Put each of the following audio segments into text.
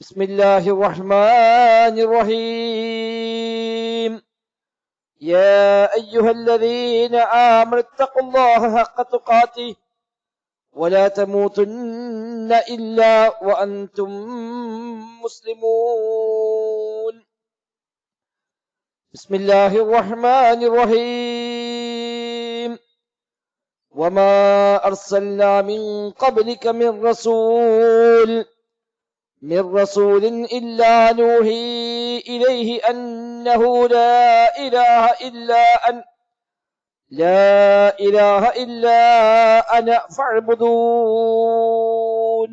بسم الله الرحمن الرحيم. يا أيها الذين آمنوا اتقوا الله حق تقاته ولا تموتن إلا وأنتم مسلمون. بسم الله الرحمن الرحيم. وما أرسلنا من قبلك من رسول. من رسول إلا نوحي إليه أنه لا إله إلا أن لا إله إلا أنا فاعبدون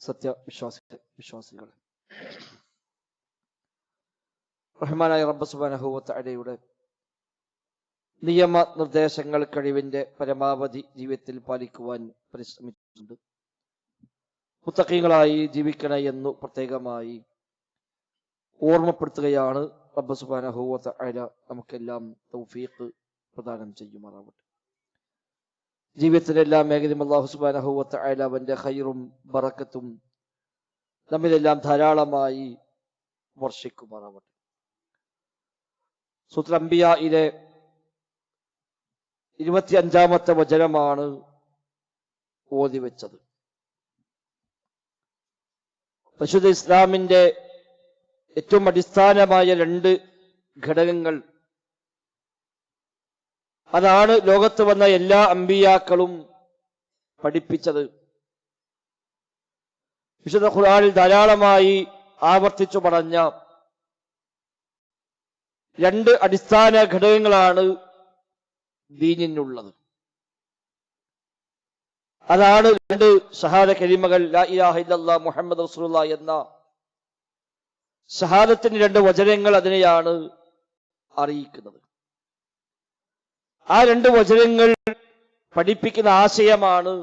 സത്യ വിശ്വാസി വിശ്വാസികൾ റഹ്മാനായ റബ്ബ് സുബാനഹുവത്തയുടെ നിയമ നിർദ്ദേശങ്ങൾ കഴിവിന്റെ പരമാവധി ജീവിതത്തിൽ പാലിക്കുവാൻ പരിശ്രമിച്ചിട്ടുണ്ട് മുത്തക്കീകളായി ജീവിക്കണ എന്നു പ്രത്യേകമായി ഓർമ്മപ്പെടുത്തുകയാണ് റബ്ബ് സുബാനഹുവത്ത അല നമുക്കെല്ലാം തൗഫീഖ് പ്രദാനം ചെയ്യുമാറാവട്ടെ. ജീവിതത്തിലെ എല്ലാ മേഖലയും അള്ളാഹു സുബാനഹുവത്ത അല അവന്റെ ഹൈറും ബറക്കത്തും നമ്മിലെല്ലാം ധാരാളമായി വർഷിക്കുമാറാവട്ടെ. സൂത്രംബിയയിലെ ഇരുപത്തി അഞ്ചാമത്തെ വചനമാണ് ഓതി വെച്ചത്. പരിശുദ്ധ ഇസ്ലാമിന്റെ ഏറ്റവും അടിസ്ഥാനമായ രണ്ട് ഘടകങ്ങൾ. അതാണ് ലോകത്ത് വന്ന എല്ലാ അമ്പിയാക്കളും പഠിപ്പിച്ചത്. വിശുദ്ധ ഖുർആനിൽ ധാരാളമായി ആവർത്തിച്ചു പറഞ്ഞ രണ്ട് അടിസ്ഥാന ഘടകങ്ങളാണ് ദീനിനുള്ളത്. അതാണ് രണ്ട് ഷഹാദ കരിമകൾ ലാ ഇലാഹ മുഹമ്മദ് റസൂലുള്ള എന്ന സഹാദത്തിന് രണ്ട് വചനങ്ങൾ അതിനെയാണ് അറിയിക്കുന്നത്. ആ രണ്ട് വചനങ്ങൾ പഠിപ്പിക്കുന്ന ആശയമാണ്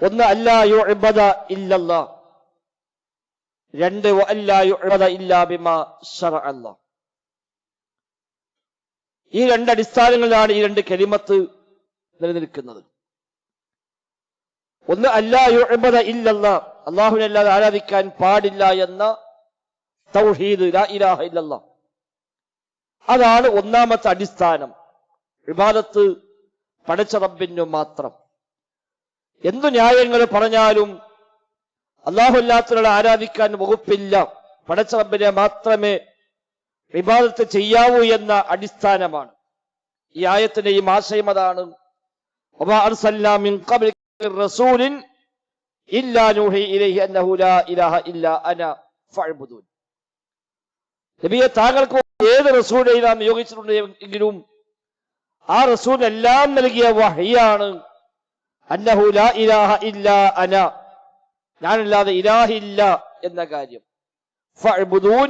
ഒന്ന് അല്ലായോ എബദ ഇല്ലല്ല രണ്ട് അല്ലായോ എബദ ഇല്ലാ ഈ രണ്ട് അടിസ്ഥാനങ്ങളിലാണ് ഈ രണ്ട് കരിമത്ത് നിലനിൽക്കുന്നത്. ഒന്ന് അല്ലായുബദ ഇല്ലല്ല. അള്ളാഹുവിനല്ലാതെ ആരാധിക്കാൻ പാടില്ല എന്ന തൗഹീദ് ഇലാഹ ഇല്ലല്ല. അതാണ് ഒന്നാമത്തെ അടിസ്ഥാനം. വിവാദത്ത് പഠിച്ച റബ്ബിനു മാത്രം. എന്തു ന്യായങ്ങൾ പറഞ്ഞാലും അള്ളാഹുല്ലാത്തവരെ ആരാധിക്കാൻ വകുപ്പില്ല. പഠിച്ച റബ്ബിനെ മാത്രമേ വിവാദത്ത് ചെയ്യാവൂ എന്ന അടിസ്ഥാനമാണ്. ഈ ആയത്തിന്റെ ഈ ആശയം അതാണ്. ഇല്ലാ നൂഹി ഫഅ്ബുദൂൻ നബിയെ താങ്കൾക്ക് ഏത് റസൂലിനെ നാം നിയോഗിച്ചിട്ടുണ്ട് എങ്കിലും ആ റസൂൽ എല്ലാം നൽകിയ വഹിയാണ് അന്നഹു ലാ ഇലാഹ ഇല്ല അന ഞാനല്ലാതെ ഇലാഹില്ല എന്ന കാര്യം. ഫഅ്ബുദൂൻ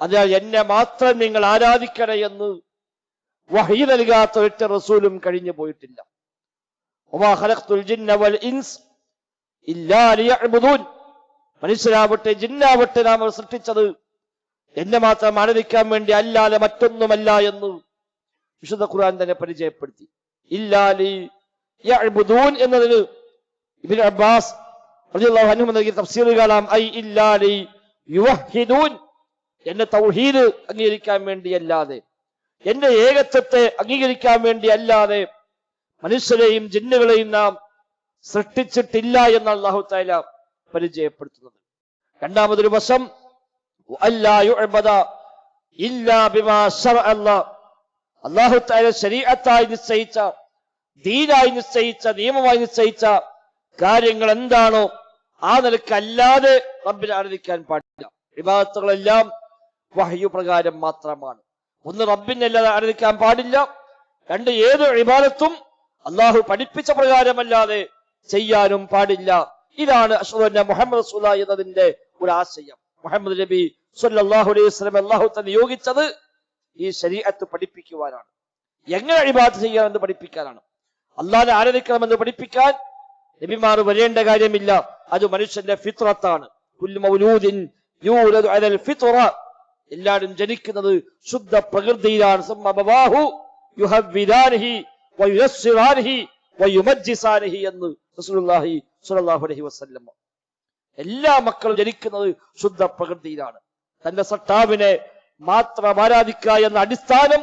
അതിനാൽ എന്നെ മാത്രം നിങ്ങൾ ആരാധിക്കണേ എന്ന് വഹി നൽകാത്ത ഒറ്റ റസൂലും കഴിഞ്ഞു പോയിട്ടില്ല. മനുഷ്യരാവട്ടെ ജിന്നാവട്ടെ നാം സൃഷ്ടിച്ചത്. എന്നെ മാത്രം ആരാധിക്കാൻ വേണ്ടി അല്ലാതെ മറ്റൊന്നുമല്ല എന്ന് വിശുദ്ധ ഖുർആൻ തന്നെ പരിചയപ്പെടുത്തി. ഇല്ലാലി എന്നതിന് ഇബ്നു അബ്ബാസ് നൽകിയ തഫ്സീർ കാണാം. ഐ ഇല്ലാലി യുവഹിദൂൻ. എന്നെ തൗഹീദ് അംഗീകരിക്കാൻ വേണ്ടി അല്ലാതെ എന്റെ ഏകത്വത്തെ അംഗീകരിക്കാൻ വേണ്ടി അല്ലാതെ മനുഷ്യരെയും ജിന്നുകളെയും നാം സൃഷ്ടിച്ചിട്ടില്ല എന്ന് അള്ളാഹു താല പരിചയപ്പെടുത്തുന്നത്. രണ്ടാമതൊരു വശം അള്ളാഹു താല ശരീരത്തായി നിശ്ചയിച്ച ദീനായി നിശ്ചയിച്ച നിയമമായി നിശ്ചയിച്ച കാര്യങ്ങൾ എന്താണോ ആ നിലയ്ക്ക് അല്ലാതെ റബ്ബിനെ ആരാധിക്കാൻ പാടില്ല. വിവാദത്തുകളെല്ലാം വഹയു പ്രകാരം മാത്രമാണ്. ഒന്ന് റബ്ബിനെ അല്ലാതെ ആരാധിക്കാൻ പാടില്ല. രണ്ട് ഏത് വിഭാഗത്തും അള്ളാഹു പഠിപ്പിച്ച പ്രകാരമല്ലാതെ ചെയ്യാനും പാടില്ല. ഇതാണ് അഷ്ഹദു മുഹമ്മദ് റസൂല എന്നതിന്റെ ഒരു ആശയം. മുഹമ്മദ് നബി സുല്ലാഹു അലൈഹി വസ്ലം അള്ളാഹു തന്നെ നിയോഗിച്ചത് ഈ ശരീരത്ത് പഠിപ്പിക്കുവാനാണ്. എങ്ങനെ അഴിബാത്ത് ചെയ്യാമെന്ന് പഠിപ്പിക്കാനാണ്. അള്ളാഹെ ആരാധിക്കണമെന്ന് പഠിപ്പിക്കാൻ നബിമാർ വരേണ്ട കാര്യമില്ല. അത് മനുഷ്യന്റെ ഫിത്രത്താണ് എല്ലാവരും ജനിക്കുന്നത് ശുദ്ധ പ്രകൃതിയിലാണ്. എന്ന് റസൂലുള്ളാഹി സ്വല്ലല്ലാഹു അലൈഹി വസല്ലം. എല്ലാ മക്കളും ജനിക്കുന്നത് ശുദ്ധ പ്രകൃതിയിലാണ്. തന്റെ സട്ടാവിനെ മാത്രം ആരാധിക്കുക എന്ന അടിസ്ഥാനം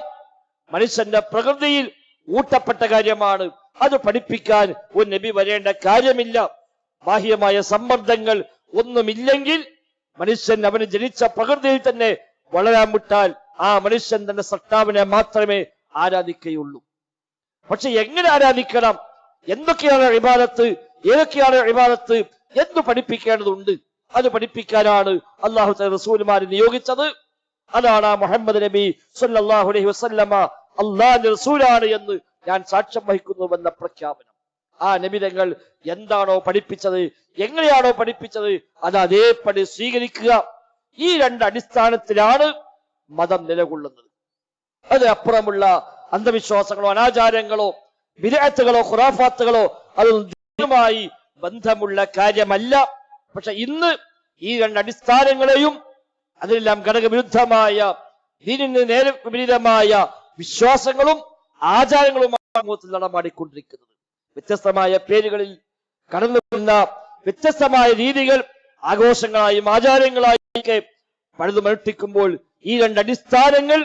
മനുഷ്യന്റെ പ്രകൃതിയിൽ ഊട്ടപ്പെട്ട കാര്യമാണ്. അത് പഠിപ്പിക്കാൻ ഒരു നബി വരേണ്ട കാര്യമില്ല. ബാഹ്യമായ സമ്മർദ്ദങ്ങൾ ഒന്നുമില്ലെങ്കിൽ മനുഷ്യൻ അവന് ജനിച്ച പ്രകൃതിയിൽ തന്നെ വളരാൻ വിട്ടാൽ ആ മനുഷ്യൻ തന്റെ സട്ടാവിനെ മാത്രമേ ആരാധിക്കുകയുള്ളൂ. പക്ഷെ എങ്ങനെ ആരാധിക്കണം? എന്തൊക്കെയാണ് ഇബാദത്ത്? ഏതൊക്കെയാണ് ഇബാദത്ത്? എന്ന് പഠിപ്പിക്കേണ്ടതുണ്ട്. അത് പഠിപ്പിക്കാനാണ് അള്ളാഹു റസൂൽമാരെ നിയോഗിച്ചത്. അതാണ് ആ മുഹമ്മദ് നബി സല്ലാഹു അലൈഹി വസല്ലമ അള്ളാഹിന്റെ റസൂലാണ് എന്ന് ഞാൻ സാക്ഷ്യം വഹിക്കുന്നുവെന്ന പ്രഖ്യാപനം. ആ നബിതങ്ങൾ എന്താണോ പഠിപ്പിച്ചത്? എങ്ങനെയാണോ പഠിപ്പിച്ചത്? അത് അതേപടി സ്വീകരിക്കുക. ഈ രണ്ട് അടിസ്ഥാനത്തിലാണ് മതം നിലകൊള്ളുന്നത്. അത് അപ്പുറമുള്ള അന്ധവിശ്വാസങ്ങളോ അനാചാരങ്ങളോ വിരാത്തുകളോ ഖുറാഫാത്തുകളോ അതുമായി ബന്ധമുള്ള കാര്യമല്ല. പക്ഷെ ഇന്ന് ഈ രണ്ട് അടിസ്ഥാനങ്ങളെയും അതിലെല്ലാം ഘടകവിരുദ്ധമായ ദീനിന് നേരെ വിപരീതമായ വിശ്വാസങ്ങളും ആചാരങ്ങളുമാണ് സമൂഹത്തിൽ നടമാടിക്കൊണ്ടിരിക്കുന്നത്. വ്യത്യസ്തമായ പേരുകളിൽ കടന്നു വരുന്ന വ്യത്യസ്തമായ രീതികൾ ആഘോഷങ്ങളായും ആചാരങ്ങളായും ഒക്കെ പഴുതുമരട്ടിക്കുമ്പോൾ ഈ രണ്ട് അടിസ്ഥാനങ്ങൾ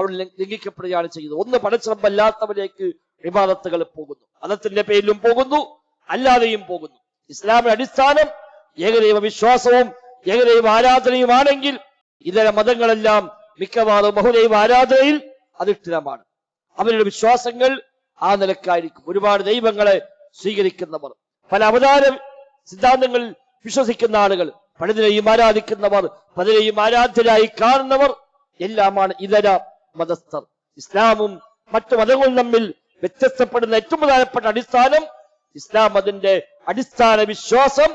ലംഘ- ലംഘിക്കപ്പെടുകയാണ് ചെയ്യുന്നത്. ഒന്ന് പടച്ചിറമ്പല്ലാത്തവരേക്ക് വിവാദത്തുകൾ പോകുന്നു. മതത്തിന്റെ പേരിലും പോകുന്നു അല്ലാതെയും പോകുന്നു. ഇസ്ലാമിന്റെ അടിസ്ഥാനം ഏകദൈവ വിശ്വാസവും ഏകദൈവ ആരാധനയുമാണെങ്കിൽ ഇതര മതങ്ങളെല്ലാം മിക്കവാറും ബഹുദൈവ ആരാധനയിൽ അധിഷ്ഠിതമാണ്. അവരുടെ വിശ്വാസങ്ങൾ ആ നിലക്കായിരിക്കും. ഒരുപാട് ദൈവങ്ങളെ സ്വീകരിക്കുന്നവർ പല അവതാര സിദ്ധാന്തങ്ങളിൽ വിശ്വസിക്കുന്ന ആളുകൾ പലതിനെയും ആരാധിക്കുന്നവർ പലരെയും ആരാധ്യരായി കാണുന്നവർ എല്ലാമാണ് ഇതര മതസ്ഥർ. ഇസ്ലാമും മറ്റു മതങ്ങളും തമ്മിൽ വ്യത്യസ്തപ്പെടുന്ന ഏറ്റവും പ്രധാനപ്പെട്ട അടിസ്ഥാനം ഇസ്ലാം അതിന്റെ അടിസ്ഥാന വിശ്വാസം.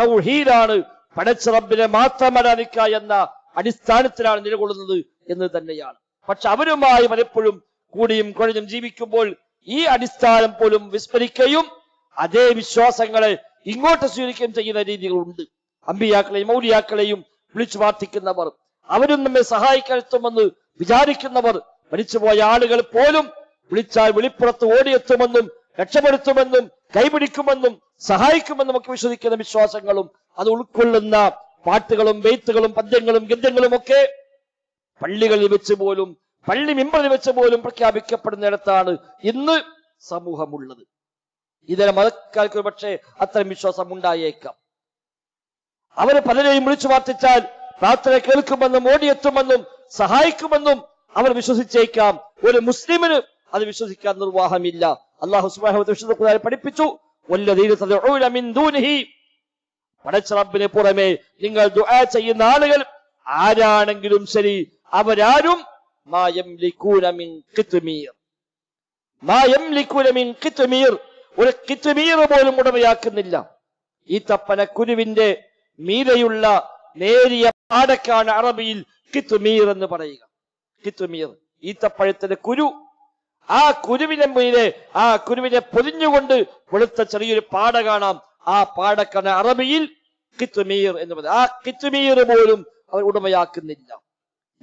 തൗഹീദാണ്. പടച്ച റബ്ബിനെ മാത്രം ആരാധിക്കുക എന്ന അടിസ്ഥാനത്തിലാണ് നിലകൊള്ളുന്നത് എന്ന് തന്നെയാണ്. പക്ഷെ അവരുമായി പലപ്പോഴും കൂടിയും കുഴഞ്ഞും ജീവിക്കുമ്പോൾ ഈ അടിസ്ഥാനം പോലും വിസ്മരിക്കുകയും അതേ വിശ്വാസങ്ങളെ ഇങ്ങോട്ട് സ്വീകരിക്കുകയും ചെയ്യുന്ന രീതികളുണ്ട്. അമ്പിയാക്കളെയും മൗലിയാക്കളെയും വിളിച്ചു പ്രാർത്ഥിക്കുന്നവർ. അവരും നമ്മെ സഹായിക്കാൻ എത്തുമെന്ന് വിചാരിക്കുന്നവർ മരിച്ചുപോയ ആളുകൾ പോലും വിളിച്ചാൽ വെളിപ്പുറത്ത് ഓടിയെത്തുമെന്നും രക്ഷപ്പെടുത്തുമെന്നും കൈപിടിക്കുമെന്നും സഹായിക്കുമെന്നും ഒക്കെ വിശ്വസിക്കുന്ന വിശ്വാസങ്ങളും അത് ഉൾക്കൊള്ളുന്ന പാട്ടുകളും വെയ്ത്തുകളും പദ്യങ്ങളും ഗദ്യങ്ങളും ഒക്കെ പള്ളികളിൽ വെച്ച് പോലും പള്ളി മിമ്പറിൽ വെച്ച് പോലും പ്രഖ്യാപിക്കപ്പെടുന്നിടത്താണ് ഇന്ന് സമൂഹമുള്ളത്. ഇതര മതക്കാർക്ക് പക്ഷേ അത്തരം വിശ്വാസം ഉണ്ടായേക്കാം. അവരെ പലരെയും വിളിച്ചു പ്രാർത്ഥിച്ചാൽ പ്രാർത്ഥന കേൾക്കുമെന്നും ഓടിയെത്തുമെന്നും സഹായിക്കുമെന്നും അവർ വിശ്വസിച്ചേക്കാം. ഒരു മുസ്ലിമിന് അത് വിശ്വസിക്കാൻ നിർവാഹമില്ല. അള്ളാഹു തആല പഠിപ്പിച്ചു പടച്ചറബിന് പുറമെ നിങ്ങൾ ദുആ ചെയ്യുന്ന ആളുകൾ ആരാണെങ്കിലും ശരി അവരാരും ഒരു കിത്തുമീർ പോലും ഉടമയാക്കുന്നില്ല. ഈ തപ്പന കുരുവിന്റെ മീരയുള്ള നേരിയ പാടക്കാണ് അറബിയിൽ കിത്തുമീർ എന്ന് പറയുക. കിത്തുമീർ. ഈത്തപ്പഴത്തിന്റെ കുരു. ആ കുരുവിനെ മുന്നിലെ ആ കുരുവിനെ പൊതിഞ്ഞുകൊണ്ട് വെളുത്ത ചെറിയൊരു പാട കാണാം. ആ പാടക്കാണ് അറബിയിൽ കിത്തുമീർ എന്ന് പറയും ആ കിത്തുമീർ പോലും അവർ ഉടമയാക്കുന്നില്ല.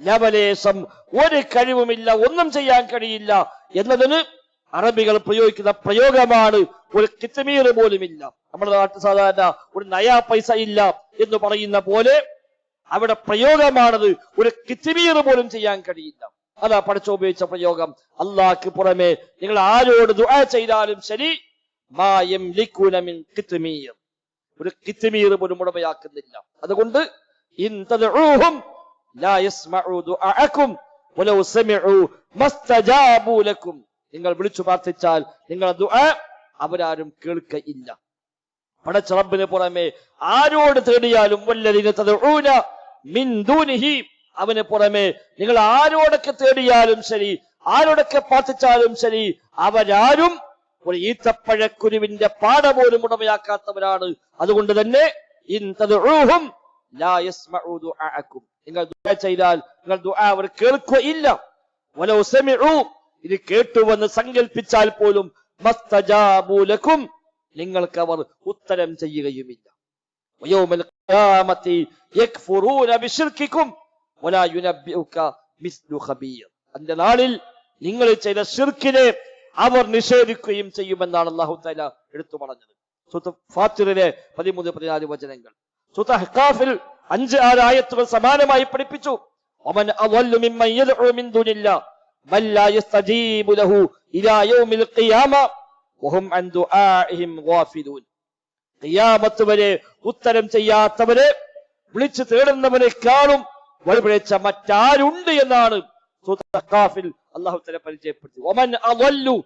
ലവലേശം ഒരു കഴിവുമില്ല ഒന്നും ചെയ്യാൻ കഴിയില്ല എന്നതിന് അറബികൾ പ്രയോഗിക്കുന്ന പ്രയോഗമാണ് ഒരു കിത്തുമീർ പോലുമില്ല. നമ്മുടെ നാട്ടിൽ സാധാരണ ഒരു നയാ പൈസ ഇല്ല എന്ന് പറയുന്ന പോലെ അവിടെ പ്രയോഗമാണത്. ഒരു കിച്ചിമീർ പോലും ചെയ്യാൻ കഴിയില്ല. അതാ പഠിച്ച ഉപയോഗിച്ച പ്രയോഗം. അള്ളാഹ്ക്ക് പുറമെ നിങ്ങൾ ആരോട് ദുആ ചെയ്താലും ശരി. മായം ലിക്കുനമിൻ ഒരു കിത്തുമീർ പോലും ഉടമയാക്കുന്നില്ല. അതുകൊണ്ട് നിങ്ങൾ വിളിച്ചു പ്രാർത്ഥിച്ചാൽ നിങ്ങൾ അവരാരും കേൾക്കയില്ല. പടച്ചറബിന് പുറമെ ആരോട് തേടിയാലും വല്ലതിനെ തദ്ഊന മിൻ ദൂനിഹി അവന് പുറമെ നിങ്ങൾ ആരോടൊക്കെ തേടിയാലും ശരി ആരോടൊക്കെ പ്രാർത്ഥിച്ചാലും ശരി അവരാരും ഒരു ഈത്തപ്പഴക്കുരുവിന്റെ പാട പോലും ഉടമയാക്കാത്തവരാണ്. അതുകൊണ്ട് തന്നെ നിങ്ങൾ ദുആ ചെയ്താൽ നിങ്ങൾ ദുആ അവർ കേൾക്കുകയില്ല ഇത് കേട്ടുവെന്ന് സങ്കല്പിച്ചാൽ പോലും നിങ്ങൾക്ക് അവർ ഉത്തരം ചെയ്യുകയുമില്ല. ويوم القيامة يكفرون بشرككم ولا ينبئك مثل خبير അന്റെ നാളിൽ നിങ്ങൾ ചെയ്ത ഷിർക്കിനെ അവർ നിഷേധിക്കുകയും ചെയ്യുമെന്നാണ് അള്ളാഹു തആല എടുത്തു പറഞ്ഞത് സൂത്ത് ഫാത്തിറിലെ പതിമൂന്ന് പതിനാല് വചനങ്ങൾ സൂത്ത് അഹ്കാഫിൽ അഞ്ച് ആറ് ആയത്തുകൾ സമാനമായി പഠിപ്പിച്ചു ഒമൻ അളല്ലു മിമ്മൻ യദ്ഉ മിൻ ദുനില്ലാ ബൽ ലാ യസ്തജീബു ലഹു ഇലാ യൗമിൽ ഖിയാമ വഹും അൻ ദുആഇഹിം ഗാഫിലൂൻ ഖിയാമത്ത് വരെ ഉത്തരം ചെയ്യാത്തവരെ വിളിച്ചു തേടുന്നവനെ കാണും. വഴിപിഴച്ച മറ്റാരുണ്ട് എന്നാണ് സൂറത്ത് അഖാഫിൽ അള്ളാഹു തല പരിചയപ്പെടുത്തി ഒമൻ അളല്ലു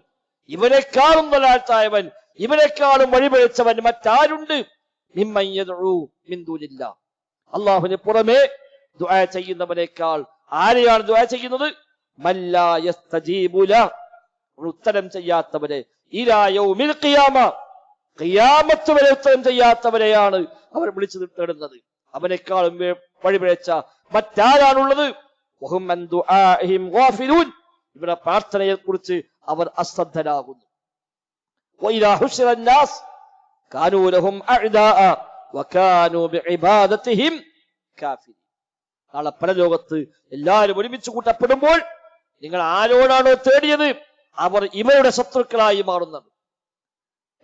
ഇവരെക്കാളും വലാഴ്ത്തായവൻ ഇവരെക്കാളും വഴിപിഴച്ചവൻ മറ്റാരുണ്ട്? ദൂനില്ലാ. അള്ളാഹുവിന് പുറമെ ദുആ ചെയ്യുന്നവനേക്കാൾ ആരെയാണ് ദുആ ചെയ്യുന്നത്? ഉത്തരം ചെയ്യാത്തവരെ ഇരായോ യൗമിൽ കയ്യാമത്ത് വരെ ഉത്തരം ചെയ്യാത്തവരെയാണ് അവർ വിളിച്ചു തേടുന്നത്. അവനേക്കാളും വഴിപിഴച്ച മറ്റാരാണുള്ളത്? ഇവരുടെ പ്രാർത്ഥനയെ കുറിച്ച് അവർ അശ്രദ്ധരാകുന്നു. നാളെ പല ലോകത്ത് എല്ലാവരും ഒരുമിച്ച് കൂട്ടപ്പെടുമ്പോൾ നിങ്ങൾ ആരോടാണോ തേടിയത്? അവർ ഇവരുടെ ശത്രുക്കളായി മാറുന്നത്.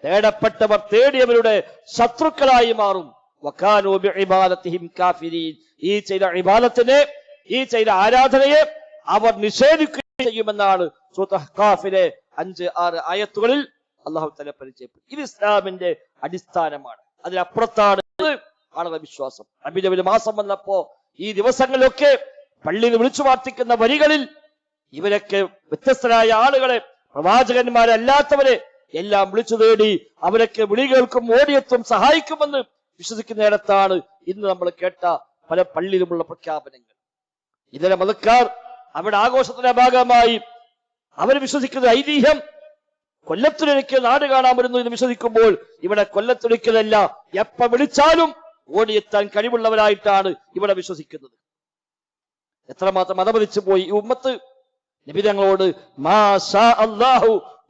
തേടപ്പെട്ടവർ തേടിയവരുടെ ശത്രുക്കളായി മാറും. ഈ ചെയ്ത ഇബാദത്തിനെ ഈ ചെയ്ത ആരാധനയെ അവർ നിഷേധിക്കുകയും ചെയ്യുമെന്നാണ് സൂറത്ത് അഹ്കാഫിലെ അഞ്ച് ആറ് ആയത്തുകളിൽ അള്ളാഹു തല പരിചയപ്പെട്ടു ഇത് ഇസ്ലാമിന്റെ അടിസ്ഥാനമാണ്. അതിനപ്പുറത്താണ് ആളുടെ വിശ്വാസം. അഭിനവിന് മാസം വന്നപ്പോ ഈ ദിവസങ്ങളിലൊക്കെ പള്ളിയിൽ വിളിച്ചു പ്രാർത്ഥിക്കുന്ന വരികളിൽ ഇവരൊക്കെ വ്യത്യസ്തരായ ആളുകളെ പ്രവാചകന്മാരല്ലാത്തവരെ എല്ലാം വിളിച്ചു തേടി അവരൊക്കെ വിളി കേൾക്കും ഓടിയെത്തും സഹായിക്കുമെന്ന് വിശ്വസിക്കുന്നിടത്താണ് ഇന്ന് നമ്മൾ കേട്ട പല പള്ളിയിലുമുള്ള പ്രഖ്യാപനങ്ങൾ. ഇതര മതക്കാർ അവരുടെ ആഘോഷത്തിന്റെ ഭാഗമായി അവർ വിശ്വസിക്കുന്ന ഐതിഹ്യം കൊല്ലത്തിലൊരിക്കൽ നാട് കാണാൻ വരുന്നു എന്ന് വിശ്വസിക്കുമ്പോൾ ഇവിടെ കൊല്ലത്തൊരിക്കലല്ല എപ്പ വിളിച്ചാലും ഓടിയെത്താൻ കഴിവുള്ളവരായിട്ടാണ് ഇവിടെ വിശ്വസിക്കുന്നത്. എത്രമാത്രം മതപതിച്ചു പോയി ഈ ഉമ്മത്ത്? നബി തങ്ങളോട് മാ ഷാ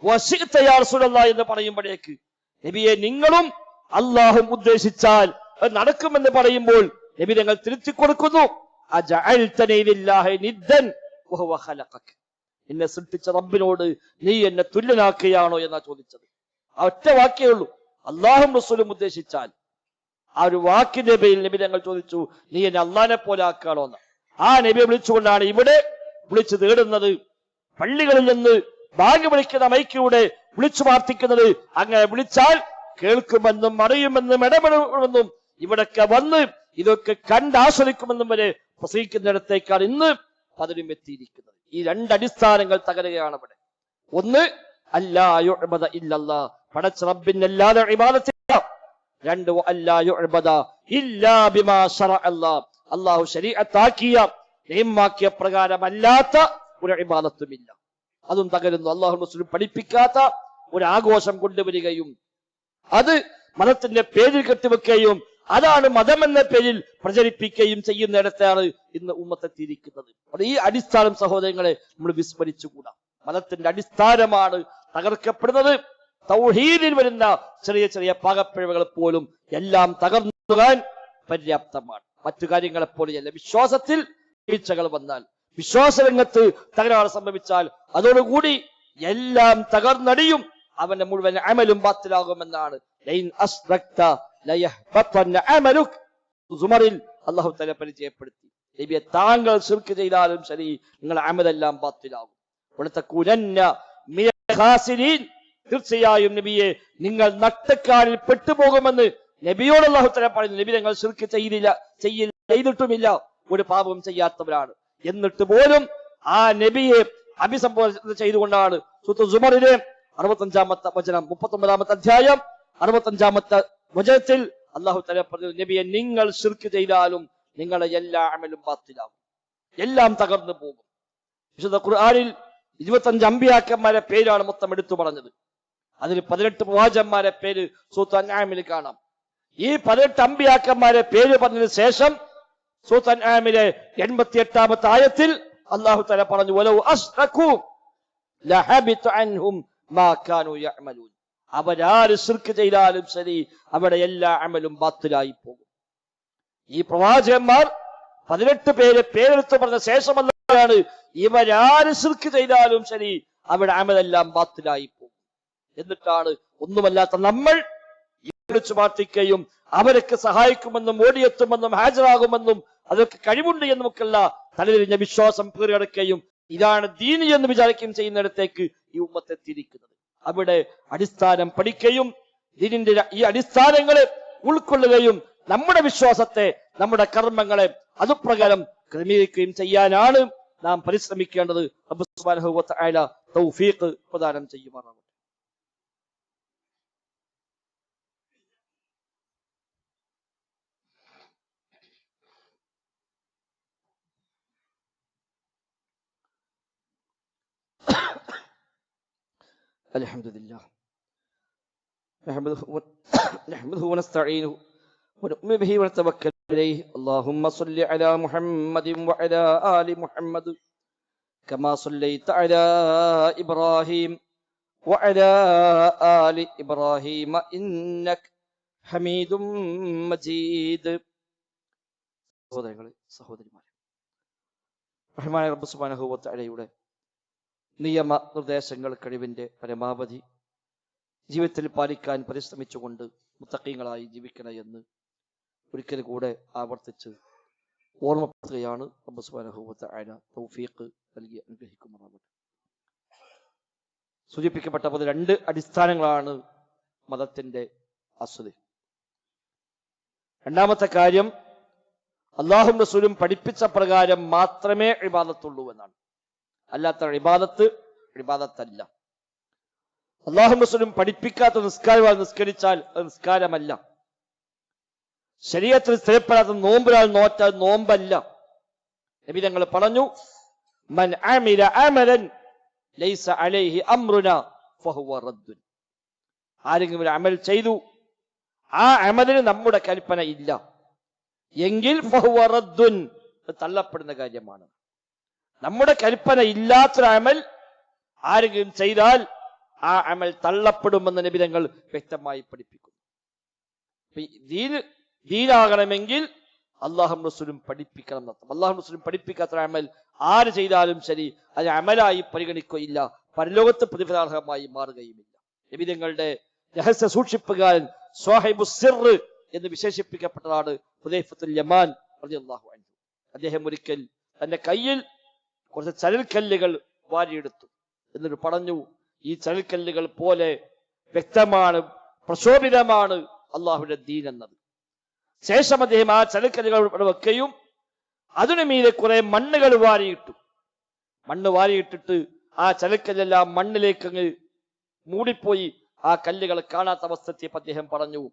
എന്ന് പറയുമ്പോഴേക്ക് നബിയെ നിങ്ങളും അള്ളാഹും ഉദ്ദേശിച്ചാൽ നടക്കുമെന്ന് പറയുമ്പോൾ നബി തങ്ങൾ തിരുത്തി കൊടുക്കുന്നു. എന്നെ സൃഷ്ടിച്ച റബ്ബിനോട് നീ എന്നെ തുല്യനാക്കുകയാണോ എന്നാ ചോദിച്ചത്. ആ ഒറ്റ വാക്കേ ഉള്ളൂ. അള്ളാഹും റസൂലും ഉദ്ദേശിച്ചാൽ. ആ ഒരു വാക്കിന്റെ പേരിൽ നബി ഞങ്ങൾ ചോദിച്ചു നീ എന്നെ അള്ളാനെ പോലെ ആക്കുകയാണോ? എന്ന് ആ നബിയെ വിളിച്ചുകൊണ്ടാണ് ഇവിടെ വിളിച്ചു തേടുന്നത്. പള്ളികളിൽ നിന്ന് ബാങ്ക് വിളിക്കുന്ന മൈക്കിലൂടെ വിളിച്ചു പ്രാർത്ഥിക്കുന്നത് അങ്ങനെ വിളിച്ചാൽ കേൾക്കുമെന്നും അറിയുമെന്നും ഇടപെടുമെന്നും ഇവിടൊക്കെ വന്ന് ഇതൊക്കെ കണ്ടാസ്വദിക്കുമെന്നും വരെ പ്രസംഗിക്കുന്നിടത്തേക്കാണ് ഇന്ന് പലരും എത്തിയിരിക്കുന്നത്. ഈ രണ്ടടിസ്ഥാനങ്ങൾ തകരുകയാണ് അവിടെ ഒന്ന് അല്ലാത ഇല്ലല്ല. പടച്ച റബ്ബിനല്ലാതെ ഇബാദത്തില്ല. രണ്ട് അല്ലായുഅബദ ഇല്ലാ ബിമാ അള്ളാഹു ശരീഅത്താക്കിയ നിയമാക്കിയ പ്രകാരമല്ലാത്ത ഒരു ഇബാദത്തുമില്ല. അതും തകരുന്നു. അള്ളാഹു റസൂൽ പഠിപ്പിക്കാത്ത ഒരു ആഘോഷം കൊണ്ടുവരികയും അത് മതത്തിന്റെ പേരിൽ കെട്ടിവെക്കുകയും അതാണ് മതം എന്ന പേരിൽ പ്രചരിപ്പിക്കുകയും ചെയ്യുന്നിടത്താണ് ഇന്ന് ഉമ്മത്തെത്തിയിരിക്കുന്നത് അത് ഈ അടിസ്ഥാനം സഹോദരങ്ങളെ നമ്മൾ വിസ്മരിച്ചുകൂടാ. മതത്തിന്റെ അടിസ്ഥാനമാണ് തകർക്കപ്പെടുന്നത്. തൗഹീദിൽ വരുന്ന ചെറിയ ചെറിയ പാകപ്പിഴവുകൾ പോലും എല്ലാം തകർന്നുകാൻ പര്യാപ്തമാണ്. മറ്റു കാര്യങ്ങളെപ്പോലെയല്ല. വിശ്വാസത്തിൽ വീഴ്ചകൾ വന്നാൽ വിശ്വാസരംഗത്ത് തകരാറ് സംഭവിച്ചാൽ അതോടുകൂടി എല്ലാം തകർന്നടിയും അവന്റെ മുഴുവൻ അമലും ബാത്തിലാകുമെന്നാണ്. സുമറിൽ അള്ളാഹു തല പരിചയപ്പെടുത്തി. നബിയെ താങ്കൾ ശിർക്ക് ചെയ്താലും ശരി നിങ്ങളുടെ അമലെല്ലാം ബാത്തിലാകും. ഇവിടുത്തെ കുരന്ന തീർച്ചയായും നബിയെ നിങ്ങൾ നട്ടക്കാരിൽ പെട്ടുപോകുമെന്ന് നബിയോട് അള്ളാഹു തല പറയുന്നു. നബി നിങ്ങൾ ശിർക്ക് ചെയ്തില്ല ചെയ്യില്ല ചെയ്തിട്ടുമില്ല. ഒരു പാപവും ചെയ്യാത്തവരാണ്. എന്നിട്ട് പോലും ആ നബിയെ അഭിസംബോധന ചെയ്തുകൊണ്ടാണ് സുത്ത് സുമറിലെ അറുപത്തഞ്ചാമത്തെ വചനം മുപ്പത്തൊമ്പതാമത്തെ അധ്യായം അറുപത്തഞ്ചാമത്തെ വചനത്തിൽ അള്ളാഹു തല പറഞ്ഞു നബിയെ നിങ്ങൾ ശിർക്ക് ചെയ്താലും നിങ്ങളെ എല്ലാ അമലും പാത്തിലാവും എല്ലാം തകർന്നു പോകും. വിശുദ്ധ ഖുർആാനിൽ ഇരുപത്തഞ്ച് അമ്പിയാക്കന്മാരെ പേരാണ് മൊത്തം എടുത്തു പറഞ്ഞത്. അതിൽ പതിനെട്ട് പ്രവാചന്മാരെ പേര് സൂത്ത് അൻആമിൽ കാണാം. ഈ പതിനെട്ട് അമ്പിയാക്കന്മാരെ പേര് പറഞ്ഞതിന് ശേഷം സൂത്ത് ആമിലെ എൺപത്തി എട്ടാമത്തെ ആയത്തിൽ അള്ളാഹു തല പറഞ്ഞു വലൗ അസ്റഖു അൻഹും യഅമലൂൻ. അവരാര് സിർക്ക് ചെയ്താലും ശരി അവിടെ എല്ലാ അമലും ബാത്തിലായി പോകും. ഈ പ്രവാചകന്മാർ പതിനെട്ട് പേര് പേരെടുത്ത് പറഞ്ഞ ശേഷമല്ലാണ് ഇവരാര് സിർക്ക് ചെയ്താലും ശരി അവിടെ അമലെല്ലാം ബാത്തിലായി പോകും. എന്നിട്ടാണ് ഒന്നുമല്ലാത്ത നമ്മൾ വിളിച്ചു പ്രാർത്ഥിക്കുകയും അവരൊക്കെ സഹായിക്കുമെന്നും ഓടിയെത്തുമെന്നും ഹാജരാകുമെന്നും അതൊക്കെ കഴിവുണ്ട് എന്ന് നമുക്കല്ല തലതിരിഞ്ഞ വിശ്വാസം പേറിയെടുക്കുകയും ഇതാണ് ദീനി എന്ന് വിചാരിക്കുകയും ചെയ്യുന്നിടത്തേക്ക് ഈ ഉമ്മത്തെത്തിയിരിക്കുന്നത് അവിടെ അടിസ്ഥാനം പഠിക്കുകയും ദീനിന്റെ ഈ അടിസ്ഥാനങ്ങളെ ഉൾക്കൊള്ളുകയും നമ്മുടെ വിശ്വാസത്തെ നമ്മുടെ കർമ്മങ്ങളെ അതുപ്രകാരം ക്രമീകരിക്കുകയും ചെയ്യാനാണ് നാം പരിശ്രമിക്കേണ്ടത്. തൗഫീഖ് പ്രദാനം ചെയ്യുമാറാകട്ടെ الحمد لله نحمده ون- نحمده ونستعينه ونؤمن به ونتوكل عليه اللهم صل على محمد وعلى آل محمد كما صليت على إبراهيم وعلى آل إبراهيم إنك حميد مجيد സഹോദരങ്ങളെ സഹോദരിമാരെ റഹ്മാൻ റബ്ബ് സുബ്ഹാനഹു വ തആലയുടെ നിയമ നിർദ്ദേശങ്ങൾ കഴിവിന്റെ പരമാവധി ജീവിതത്തിൽ പാലിക്കാൻ പരിശ്രമിച്ചുകൊണ്ട് മുത്തക്കീങ്ങളായി ജീവിക്കണം എന്ന് ഒരിക്കൽ കൂടെ ആവർത്തിച്ച് ഓർമ്മപ്പെടുത്തുകയാണ് തൗഫീഖ് നൽകി അനുഗ്രഹിക്കുമാറാവട്ടെ. സൂചിപ്പിക്കപ്പെട്ട പോലെ രണ്ട് അടിസ്ഥാനങ്ങളാണ് മതത്തിന്റെ അസ്വതി രണ്ടാമത്തെ കാര്യം അള്ളാഹു റസൂലും പഠിപ്പിച്ച പ്രകാരം മാത്രമേ ഇബാദത്തുള്ളൂ എന്നാണ്. അല്ലാത്ത ഇബാദത്ത് ഇബാദത്തല്ല. അള്ളാഹു മുസ്ലിം പഠിപ്പിക്കാത്ത നിസ്കാരം നിസ്കരിച്ചാൽ അത് നിസ്കാരമല്ല. ശരീരത്തിൽ സ്ഥിരപ്പെടാത്ത നോമ്പിനാൽ നോറ്റാൽ നോമ്പല്ല. നബി ഞങ്ങൾ പറഞ്ഞു മൻ ലൈസ അലൈഹി ഫഹുവ ആരെങ്കിലും ഒരു അമൽ ചെയ്തു ആ അമലിന് നമ്മുടെ കൽപ്പന ഇല്ല. എങ്കിൽ ഫഹുവ തള്ളപ്പെടുന്ന കാര്യമാണ്. നമ്മുടെ കൽപ്പന ഇല്ലാത്തൊരു അമൽ ആരെങ്കിലും ചെയ്താൽ ആ അമൽ തള്ളപ്പെടുമെന്ന് നബിതങ്ങൾ വ്യക്തമായി പഠിപ്പിക്കുന്നു. ദീന് ദീനാകണമെങ്കിൽ അള്ളാഹു റസൂലും പഠിപ്പിക്കണം എന്നർത്ഥം അള്ളാഹു റസൂലും പഠിപ്പിക്കാത്ത അമൽ ആര് ചെയ്താലും ശരി അത് അമലായി പരിഗണിക്കുകയില്ല പരലോകത്ത് പ്രതിഫലാർഹമായി മാറുകയുമില്ല. നബിതങ്ങളുടെ രഹസ്യ സൂക്ഷിപ്പുകാരൻ സ്വാഹിബു സിർ എന്ന് വിശേഷിപ്പിക്കപ്പെട്ടതാണ് ഹുദൈഫത്തുൽ യമാൻ അദ്ദേഹം ഒരിക്കൽ തന്റെ കയ്യിൽ കുറച്ച് ചരൽക്കല്ലുകൾ വാരിയെടുത്തു എന്നിട്ട് പറഞ്ഞു. ഈ ചരൽക്കല്ലുകൾ പോലെ വ്യക്തമാണ് പ്രശോഭിതമാണ് അള്ളാഹുവിന്റെ ദീൻ എന്നത്. ശേഷം അദ്ദേഹം ആ ചരൽക്കല്ലുകൾ വെക്കുകയും അതിനു മീതെ കുറെ മണ്ണുകൾ വാരിയിട്ടു. മണ്ണ് വാരിയിട്ടിട്ട് ആ ചരൽക്കല്ലെല്ലാം മണ്ണിലേക്ക് അങ്ങ് മൂടിപ്പോയി ആ കല്ലുകൾ കാണാത്ത അവസ്ഥയെ അദ്ദേഹം പറഞ്ഞു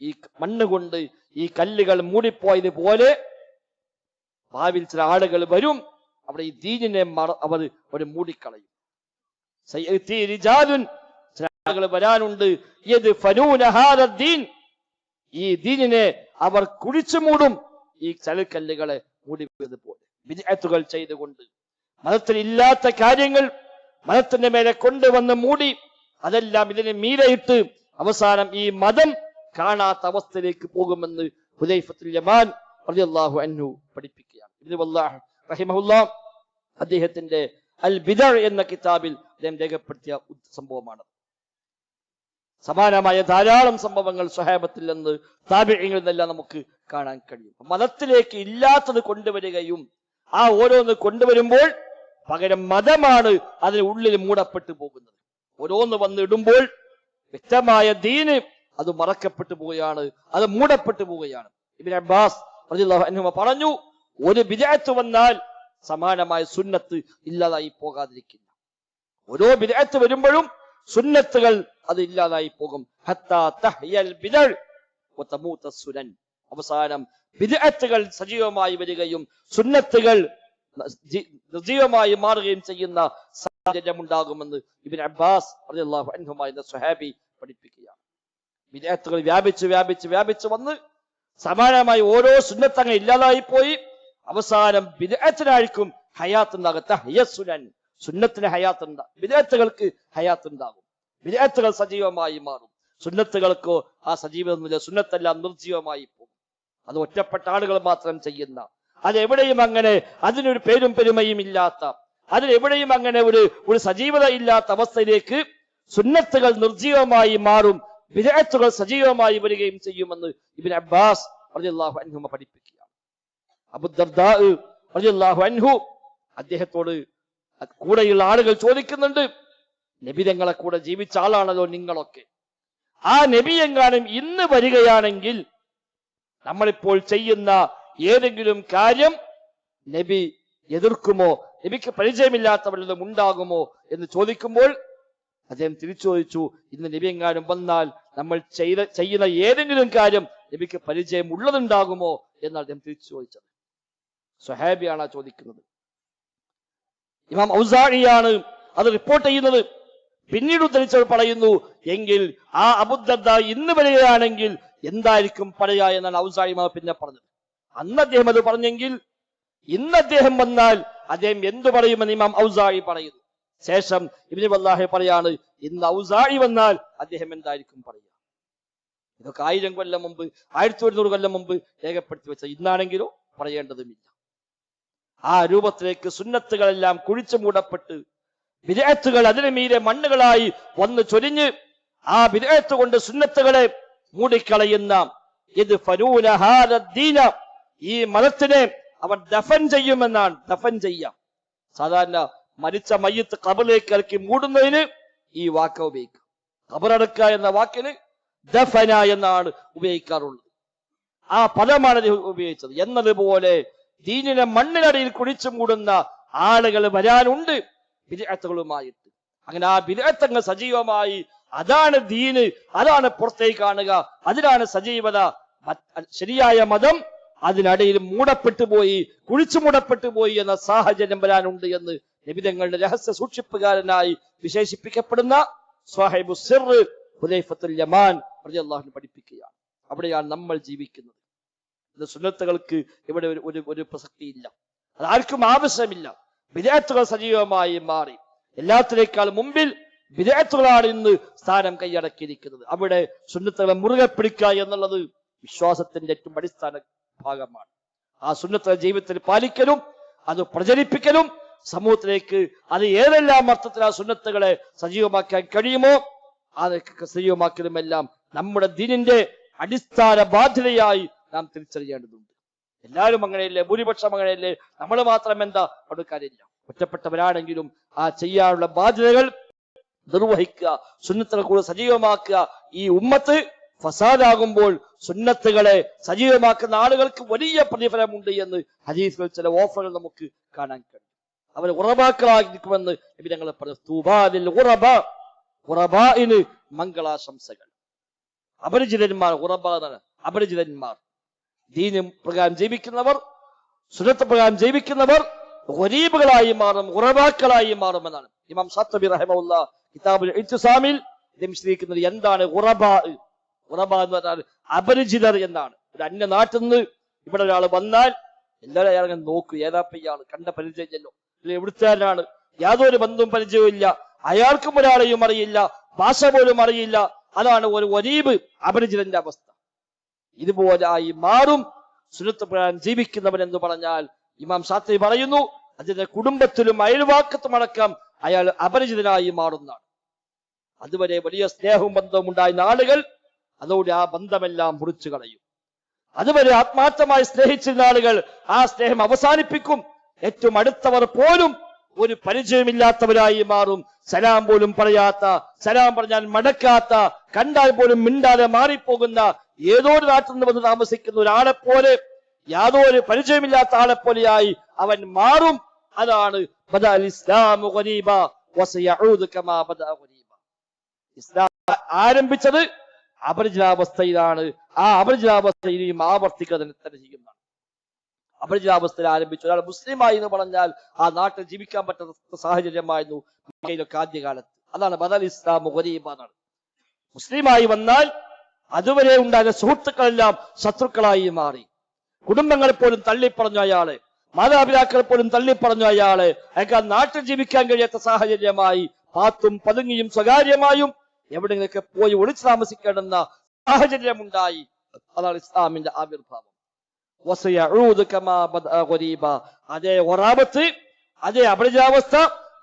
ഈ മണ്ണ് കൊണ്ട് ഈ കല്ലുകൾ മൂടിപ്പോയതുപോലെ ഭാവിയിൽ ചില ആളുകൾ വരും അവിടെ ഈ ദീനിനെ അവർ അവർ മൂടിക്കളയും. വരാനുണ്ട്. ഈ ദീനിനെ അവർ കുഴിച്ചു മൂടും. ഈ ചലക്കല്ലുകളെ മൂടി പോലെ. വിജയത്തുകൾ ചെയ്തുകൊണ്ട്. മതത്തിൽ ഇല്ലാത്ത കാര്യങ്ങൾ മതത്തിന്റെ മേലെ കൊണ്ടുവന്ന് മൂടി. അതെല്ലാം ഇതിനെ മീരയിട്ട് അവസാനം ഈ മതം കാണാത്ത അവസ്ഥയിലേക്ക് പോകുമെന്ന് ഹുദൈഫത്തുൽ യമാൻ അള്ളാഹു അന്നു പഠിപ്പിക്കുകയാണ്. ഇത് വല്ലാഹ് റഹിമഹുല്ലാ അദ്ദേഹത്തിന്റെ അൽ ബിദർ എന്ന കിതാബിൽ അദ്ദേഹം രേഖപ്പെടുത്തിയ സംഭവമാണ്. സമാനമായ ധാരാളം സംഭവങ്ങൾ സ്വഹാബത്തിൽ നിന്ന് താപിഴങ്ങളിൽ നിന്നെല്ലാം നമുക്ക് കാണാൻ കഴിയും. മതത്തിലേക്ക് ഇല്ലാത്തത് കൊണ്ടുവരികയും ആ ഓരോന്ന് കൊണ്ടുവരുമ്പോൾ പകരം മതമാണ് അതിന് ഉള്ളിൽ മൂടപ്പെട്ടു പോകുന്നത്. ഓരോന്ന് വന്നിടുമ്പോൾ വ്യക്തമായ ദീന് അത് മറക്കപ്പെട്ടു പോവുകയാണ് അത് മൂടപ്പെട്ടു പോവുകയാണ്. ഇബിൻ അബ്ബാസ് പറഞ്ഞു ഒരു ബിദഅത്ത് വന്നാൽ സമാനമായ സുന്നത്ത് ഇല്ലാതായി പോകാതിരിക്കില്ല. ഓരോ ബിദഅത്ത് വരുമ്പോഴും സുന്നത്തുകൾ അത് ഇല്ലാതായി പോകും. അവസാനം ബിദഅത്തുകൾ സജീവമായി വരികയും സുന്നത്തുകൾ നിർജീവമായി മാറുകയും ചെയ്യുന്ന സാഹചര്യം ഉണ്ടാകുമെന്ന് ഇബിൻ അബ്ബാസ് സ്വഹാബി പഠിപ്പിക്കുകയാണ്. വിദേഹത്തുകൾ വ്യാപിച്ച് വ്യാപിച്ച് വ്യാപിച്ച് വന്ന് സമാനമായി ഓരോ സുന്നത്തങ്ങ ഇല്ലാതായി പോയി. അവസാനം വിദേഹത്തിനായിരിക്കും ഹയാത്ത് ഹയസുനൻ സുന്നത്തിന് ഹയാത്ത് ഉണ്ടാകും വിദേഹത്തുകൾക്ക് ഹയാത്ത് ഉണ്ടാകും വിദേഹത്തുകൾ സജീവമായി മാറും. സുന്നത്തുകൾക്കോ ആ സജീവമില്ല സുന്നത്തെല്ലാം നിർജീവമായി പോകും. അത് ഒറ്റപ്പെട്ട ആളുകൾ മാത്രം ചെയ്യുന്ന അതെവിടെയും അങ്ങനെ അതിനൊരു പേരും പെരുമയും ഇല്ലാത്ത അതിലെവിടെയും അങ്ങനെ ഒരു ഒരു സജീവത ഇല്ലാത്ത അവസ്ഥയിലേക്ക് സുന്നത്തുകൾ നിർജീവമായി മാറും വിദഗ്ധകൾ സജീവമായി വരികയും ചെയ്യുമെന്ന് ഇബിൻ അബ്ബാസ് റളിയല്ലാഹു അൻഹുമ പഠിപ്പിക്കുകയാണ് അബുദർദാ റളിയല്ലാഹു അൻഹു അദ്ദേഹത്തോട് കൂടെയുള്ള ആളുകൾ ചോദിക്കുന്നുണ്ട് നബി തങ്ങളെ കൂടെ ജീവിച്ച ആളാണല്ലോ നിങ്ങളൊക്കെ? ആ നബി ഇന്ന് വരികയാണെങ്കിൽ നമ്മളിപ്പോൾ ചെയ്യുന്ന ഏതെങ്കിലും കാര്യം നബി എതിർക്കുമോ? നബിക്ക് പരിചയമില്ലാത്ത വല്ലതും ഉണ്ടാകുമോ എന്ന് ചോദിക്കുമ്പോൾ അദ്ദേഹം തിരിച്ചു ചോദിച്ചു ഇന്ന് നബി വന്നാൽ നമ്മൾ ചെയ്ത ചെയ്യുന്ന ഏതെങ്കിലും കാര്യം നബിക്ക് പരിചയം ഉള്ളതുണ്ടാകുമോ എന്ന് അദ്ദേഹം തിരിച്ചു ചോദിച്ചത് സ്വഹാബിയാണ് ആ ചോദിക്കുന്നത്. ഇമാം ഔസാഴിയാണ് അത് റിപ്പോർട്ട് ചെയ്യുന്നത്. പിന്നീട് ഉദ്ധരിച്ചവർ പറയുന്നു എങ്കിൽ ആ അബുദ്ധ ഇന്ന് വരികയാണെങ്കിൽ എന്തായിരിക്കും പറയുക എന്നാണ് ഔസാഴിമാ പിന്നെ പറഞ്ഞത്. അന്ന് അദ്ദേഹം അത് പറഞ്ഞെങ്കിൽ ഇന്ന് അദ്ദേഹം വന്നാൽ അദ്ദേഹം എന്തു പറയുമെന്ന് ഇമാം ഔസാഴി പറയുന്നു. ശേഷം ഇബിനി വല്ലാഹെ പറയാണ് ഇന്ന് ഔസാഴി വന്നാൽ അദ്ദേഹം എന്തായിരിക്കും പറയുക? ഇതൊക്കെ ആയിരം കൊല്ലം മുമ്പ് ആയിരത്തി ഒരുന്നൂറ് കൊല്ലം മുമ്പ് രേഖപ്പെടുത്തി വെച്ച ഇന്നാണെങ്കിലോ പറയേണ്ടതുമില്ല. ആ രൂപത്തിലേക്ക് സുന്നത്തുകളെല്ലാം കുഴിച്ചു മൂടപ്പെട്ട് വിദേഹത്തുകൾ അതിനു മീരെ മണ്ണുകളായി വന്ന് ചൊരിഞ്ഞ് ആ വിദേഹത്ത് കൊണ്ട് സുന്നത്തുകളെ മൂടിക്കളയുന്ന ഇത് ഫനൂനഹാദീന ഈ മതത്തിനെ അവൻ ദഫൻ ചെയ്യുമെന്നാണ്. ദഫൻ ചെയ്യാം. സാധാരണ മരിച്ച മയ്യത്ത് കബറിലേക്ക് ഇറക്കി മൂടുന്നതിന് ഈ വാക്ക് ഉപയോഗിക്കും. കബറടക്കുക എന്ന വാക്കിന് ദഫന എന്നാണ് ഉപയോഗിക്കാറുള്ളത്. ആ പദമാണ് ഉപയോഗിച്ചത്. എന്നതുപോലെ ദീനിനെ മണ്ണിനടിയിൽ കുഴിച്ചു മൂടുന്ന ആളുകൾ വരാനുണ്ട്. വിദഗ്ധകളുമായിട്ട് അങ്ങനെ ആ വിദഗ്ധങ്ങൾ സജീവമായി. അതാണ് ദീന് അതാണ് പുറത്തേക്ക് കാണുക അതിനാണ് സജീവത. ശരിയായ മതം അതിനടിയിൽ മൂടപ്പെട്ടു പോയി കുഴിച്ചു മൂടപ്പെട്ടു പോയി എന്ന സാഹചര്യം വരാനുണ്ട് എന്ന് നിബിതങ്ങളുടെ രഹസ്യ സൂക്ഷിപ്പുകാരനായി വിശേഷിപ്പിക്കപ്പെടുന്ന സ്വാഹിബു സിർ ഹുദൈഫത്തുൽ യമാൻ റളിയല്ലാഹു പഠിപ്പിക്കുകയാണ്. അവിടെയാണ് നമ്മൾ ജീവിക്കുന്നത്. ഇത് സുന്നത്തുകൾക്ക് ഇവിടെ ഒരു ഒരു പ്രസക്തിയില്ല. അതാർക്കും ആവശ്യമില്ല. വിദേഹത്തുകൾ സജീവമായി മാറി. എല്ലാത്തിനേക്കാൾ മുമ്പിൽ വിദേഹത്തുകളാണ് ഇന്ന് സ്ഥാനം കൈയടക്കിയിരിക്കുന്നത്. അവിടെ സുന്നത്തുകളെ മുറുകെ പിടിക്കുക എന്നുള്ളത് വിശ്വാസത്തിന്റെ ഏറ്റവും അടിസ്ഥാന ഭാഗമാണ്. ആ സുന്നത്തുകളെ ജീവിതത്തിൽ പാലിക്കലും അത് പ്രചരിപ്പിക്കലും സമൂഹത്തിലേക്ക് അത് ഏതെല്ലാം അർത്ഥത്തിൽ ആ സുന്നത്തുകളെ സജീവമാക്കാൻ കഴിയുമോ അതൊക്കെ സജീവമാക്കലുമെല്ലാം നമ്മുടെ ദിനിന്റെ അടിസ്ഥാന ബാധ്യതയായി നാം തിരിച്ചറിയേണ്ടതുണ്ട്. എല്ലാവരും അങ്ങനെയല്ലേ? ഭൂരിപക്ഷം അങ്ങനെയല്ലേ? നമ്മൾ മാത്രം എന്താ? കൊടുക്കാനില്ല ഒറ്റപ്പെട്ടവരാണെങ്കിലും ആ ചെയ്യാനുള്ള ബാധ്യതകൾ നിർവഹിക്കുക സുന്നത്തിനെ കൂടെ സജീവമാക്കുക. ഈ ഉമ്മത്ത് ഫസാദാകുമ്പോൾ സുന്നത്തുകളെ സജീവമാക്കുന്ന ആളുകൾക്ക് വലിയ പ്രതിഫലമുണ്ട് എന്ന് ഹദീസുകൾ ചില ഓഫറുകൾ നമുക്ക് കാണാൻ കഴിയും. അവർ ഉറബാക്കളായിരിക്കുമെന്ന് ഞങ്ങൾ പറഞ്ഞു ഉറബ ഉറബായിന് മംഗളാശംസകൾ. അപരിചിതന്മാർ ഉറബ എന്നാണ് അപരിചിതന്മാർ. ദീനും പ്രകാരം ജീവിക്കുന്നവർ സുന്നത്ത് പ്രകാരം ജീവിക്കുന്നവർ ഗരീബുകളായി മാറും ഉറവാക്കളായി മാറുമെന്നാണ് ഇമാം സത്തബി റഹമുല്ല കിതാബുൽ ഇത്സാമിൽ ഇത് വിശദീകരിക്കുന്നത് എന്താണ് ഉറബ? ഉറബ എന്ന് പറഞ്ഞാൽ അപരിചിതർ എന്നാണ്. ഒരു അന്യ നാട്ടിൽ നിന്ന് ഇവിടെ ഒരാൾ വന്നാൽ എല്ലാവരും അയാൾ അങ്ങനെ നോക്കും ഏതാപ്പ ഇയാൾ കണ്ട പരിചയമല്ലോ അല്ലെങ്കിൽ എവിടുത്തുകാരനാണ് യാതൊരു ബന്ധവും പരിചയവും ഇല്ല. അയാൾക്കും ഒരാളെയും അറിയില്ല. ഭാഷ പോലും അറിയില്ല. അതാണ് ഒരു ഒരീബ് അപരിചിതന്റെ അവസ്ഥ. ഇതുപോലെ ആയി മാറും. സുന്നത്ത് പ്രകാരം ജീവിക്കുന്നവൻ എന്ന് പറഞ്ഞാൽ ഇമാം ശാസ്ത്രി പറയുന്നു അതിന്റെ കുടുംബത്തിലും അയൽവാക്കത്തും അടക്കം അയാൾ അപരിചിതനായി മാറുന്നതാണ്. അതുവരെ വലിയ സ്നേഹവും ബന്ധവും ഉണ്ടായിരുന്ന ആളുകൾ അതോടെ ആ ബന്ധമെല്ലാം മുറിച്ചു കളയും. അതുവരെ ആത്മാർത്ഥമായി സ്നേഹിച്ചിരുന്ന ആളുകൾ ആ സ്നേഹം അവസാനിപ്പിക്കും. ഏറ്റവും അടുത്തവർ പോലും ഒരു പരിചയമില്ലാത്തവരായി മാറും. സലാം പോലും പറയാത്ത സലാം പറഞ്ഞാൽ മടക്കാത്ത കണ്ടാൽ പോലും മിണ്ടാതെ മാറിപ്പോകുന്ന ഏതോ ഒരു നാട്ടിൽ നിന്ന് വന്ന് താമസിക്കുന്ന ഒരാളെപ്പോലെ പോലെ യാതൊരു പരിചയമില്ലാത്ത ആളെപ്പോലെയായി അവൻ മാറും. അതാണ് ഇസ്ലാം ആരംഭിച്ചത് അപരിചിതാവസ്ഥയിലാണ്. ആ അപരിചിതാവസ്ഥ ഇനിയും ആവർത്തിക്കുക തന്നെ ചെയ്യുന്നതാണ്. അപരിചിതാവസ്ഥയിൽ ആരംഭിച്ചു ഒരാൾ മുസ്ലിമായി എന്ന് പറഞ്ഞാൽ ആ നാട്ടിൽ ജീവിക്കാൻ പറ്റാത്ത സാഹചര്യമായിരുന്നു ആദ്യകാലത്ത്. അതാണ് ബദൽ ഇസ്ലാം ഗരീബ എന്നാണ്. മുസ്ലിമായി വന്നാൽ അതുവരെ ഉണ്ടായ സുഹൃത്തുക്കളെല്ലാം ശത്രുക്കളായി മാറി. കുടുംബങ്ങൾ പോലും തള്ളിപ്പറഞ്ഞു അയാൾ. മാതാപിതാക്കൾ പോലും തള്ളിപ്പറഞ്ഞു അയാൾ. അയാൾക്ക് നാട്ടിൽ ജീവിക്കാൻ കഴിയാത്ത സാഹചര്യമായി പാത്തും പതുങ്ങിയും സ്വകാര്യമായും എവിടെയെങ്കിലൊക്കെ പോയി ഒളിച്ചു താമസിക്കേണ്ടുന്ന സാഹചര്യമുണ്ടായി. അതാണ് ഇസ്ലാമിന്റെ ആവിർഭാവം. അതേ ഒറാപത്ത് അതേ അപരിചാവസ്ഥ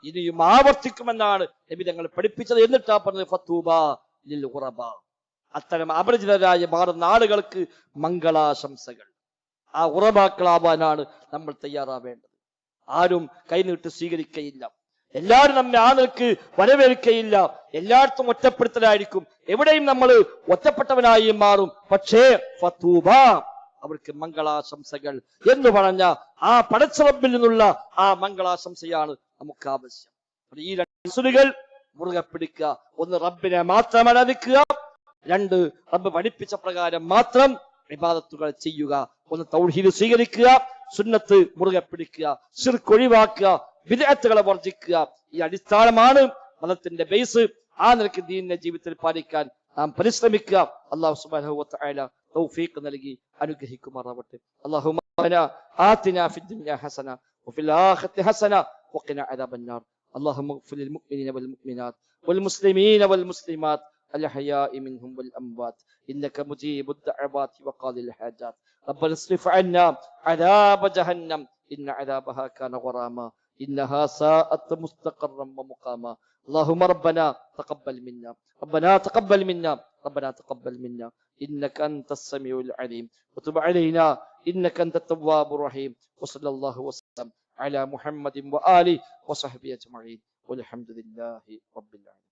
ഇനിയും ആവർത്തിക്കുമെന്നാണ് നബി തങ്ങൾ പഠിപ്പിച്ചത്. എന്നിട്ടാ പറഞ്ഞത് ഫത്തൂബ ലിൽ ഉറബ അത്തരം അപരിചിതരായി മാറുന്ന ആളുകൾക്ക് മംഗളാശംസകൾ. ആ ഉറവാക്കളാവാനാണ് നമ്മൾ തയ്യാറാവേണ്ടത്. ആരും കൈനീട്ട് സ്വീകരിക്കയില്ല. എല്ലാവരും നമ്മെ ആ നിൽക്ക് വരവേൽക്കയില്ല. എല്ലായിടത്തും ഒറ്റപ്പെടുത്തലായിരിക്കും. എവിടെയും നമ്മൾ ഒറ്റപ്പെട്ടവനായി മാറും. പക്ഷേ ഫത്തൂബ അവർക്ക് മംഗളാശംസകൾ എന്ന് പറഞ്ഞ ആ പടച്ചറപ്പിൽ നിന്നുള്ള ആ മംഗളാശംസയാണ് നമുക്ക് ആവശ്യം. ഈ രണ്ട് മുറുകെ പിടിക്കുക. ഒന്ന് റബ്ബിനെ മാത്രം ആരാധിക്കുക രണ്ട് റബ്ബ് പഠിപ്പിച്ച പ്രകാരം മാത്രം വിവാദത്തുകൾ ചെയ്യുക ഒന്ന് തൗഹീദ് സ്വീകരിക്കുക സുന്നത്ത് മുറുകെ പിടിക്കുക ശിർക്ക് ഒഴിവാക്കുക വിദഗ്ധകളെ വർജിക്കുക ഈ അടിസ്ഥാനമാണ് മതത്തിന്റെ ബേസ് ആ നിലയ്ക്ക് ദീനിന്റെ ജീവിതത്തിൽ പാലിക്കാൻ നാം പരിശ്രമിക്കുക അള്ളാഹു സുബ്ഹാനഹു വ തആല തൗഫീഖ് നൽകി അനുഗ്രഹിക്കുമാറാവട്ടെ അല്ലാഹുമ്മ آتنا في الدنيا حسنة وفي الآخرة حسنة وقنا عذاب النار اللهم اغفر للمؤمنين والمؤمنات والمسلمين والمسلمات الأحياء منهم والأموات إنك مجيب الدعوات وقاضي الحاجات. ربنا اصرف عنا عذاب جهنم إن عذابها كان غراما إنها ساءت مستقرا ومقاما. اللهم ربنا تقبل منا ربنا تقبل منا ربنا تقبل منا. إنك أنت السميع العليم وتب علينا إنك أنت التواب الرحيم. وصلى الله وسلم على محمد وآله وصحبه أجمعين. والحمد لله رب العالمين.